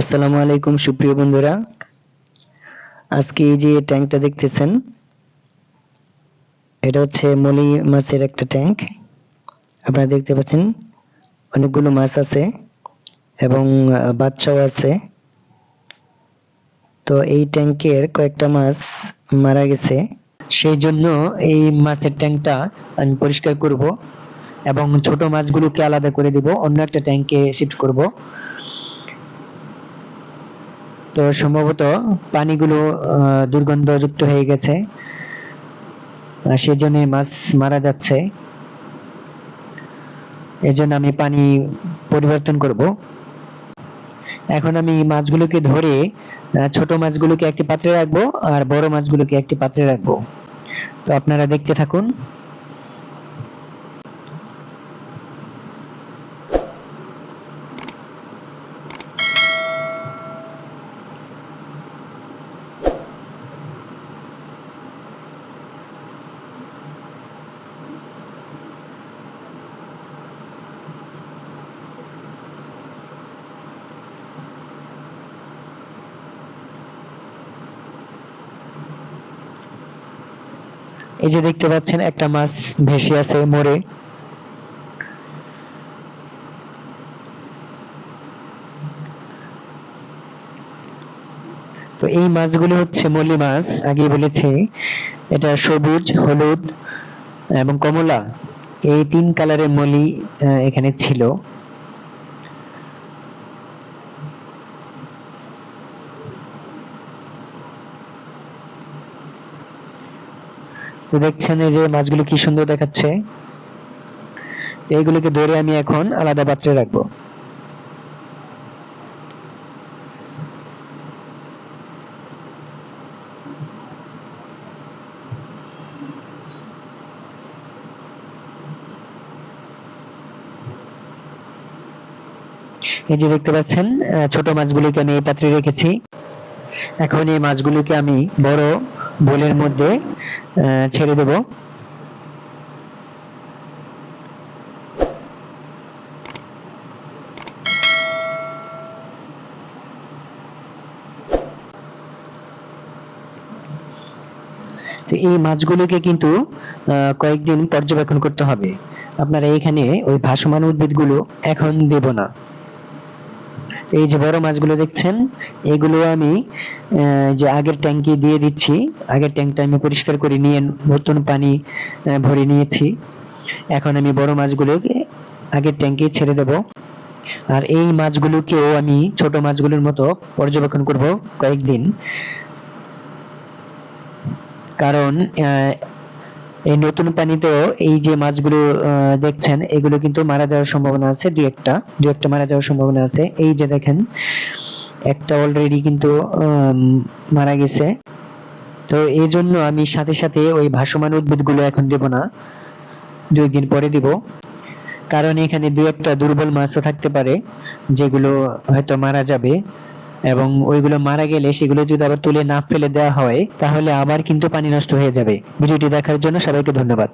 আসসালামু আলাইকুম, সুপ্রিয় বন্ধুরা। আজকে এই যে ট্যাঙ্কটা দেখতেছেন, এটা হচ্ছে মলি মাছের একটা ট্যাঙ্ক। আপনারা দেখতে পাচ্ছেন, অনেকগুলো মাছ আছে এবং বাচ্চাও আছে। তো এই ট্যাঙ্কের কয়েকটা মাছ মারা গেছে। সেই জন্য এই মাছের ট্যাঙ্কটা আমি পরিষ্কার করব এবং ছোট মাছগুলোকে আলাদা করে দিব, অন্য একটা ট্যাঙ্কে শিফট করব। তো সম্ভবত পানিগুলো দুর্গন্ধযুক্ত হয়ে গেছে। আর সেই জন্য মাছ মারা যাচ্ছে। এজন্য আমি পানি পরিবর্তন করব। এখন আমি মাছগুলোকে ধরে ছোট মাছগুলোকে একটি পাত্রে রাখব আর বড় মাছগুলোকে একটি পাত্রে রাখব। তো আপনারা দেখতে থাকুন। এই যে দেখতে পাচ্ছেন, একটা মাছ ভেসে আছে মরে তো এই মাছগুলো হচ্ছে মলি মাছ, আগে বলেছি। এটা সবুজ, হলুদ এবং কমলা। এই তিন কালারের মলি এখানে ছিল। তো দেখছেন এই যে মাছগুলো কি সুন্দর দেখাচ্ছে? এইগুলোকে ধরে আমি এখন আলাদা পাত্রে রাখব। এই যে দেখতে পাচ্ছেন ছোট মাছগুলোকে আমি এই পাত্রে রেখেছি। এখন এই মাছগুলোকে আমি বড় বোলের মধ্যে ছেড়ে দেব। তো এই মাছগুলোকে কিন্তু কয়েকদিন পর্যবেক্ষণ করতে হবে। আপনারা এখানে ওই ভাসমান উদ্ভিদগুলো এখন দেব না। এই যে বড় মাছগুলো দেখছেন, এগুলো আমি যে আগের ট্যাঙ্কে দিয়ে দিচ্ছি, আগের ট্যাঙ্কটা আমি পরিষ্কার করে নিয়ে নতুন পানি ভরে নিয়েছি। এখন আমি বড় মাছগুলোকে আগের ট্যাঙ্কে ছেড়ে দেব। আর এই মাছগুলোকেও আমি ছোট মাছগুলোর মতো পর্যবেক্ষণ করব কয়েকদিন। কারণ এই নতুন পানিতেও এই যে মাছগুলো দেখছেন, এগুলো কিন্তু মারা যাওয়ার সম্ভাবনা আছে, দুই একটা দুই একটা মারা যাওয়ার সম্ভাবনা আছে। এই যে দেখেন, একটা অলরেডি কিন্তু মারা গেছে। তো এই জন্য আমি সাথে সাথে ওই ভাসমান উদ্ভিদগুলো এখন দেব না, দুই দিন পরে দিব। কারণ এখানে দু একটা দুর্বল মাছও থাকতে পারে, যেগুলো হয়তো মারা যাবে। এবং ওইগুলো মারা গেলে সেগুলো যদি আবার তুলে না ফেলে দেওয়া হয়, তাহলে আবার কিন্তু পানি নষ্ট হয়ে যাবে। ভিডিওটি দেখার জন্য সবাইকে ধন্যবাদ।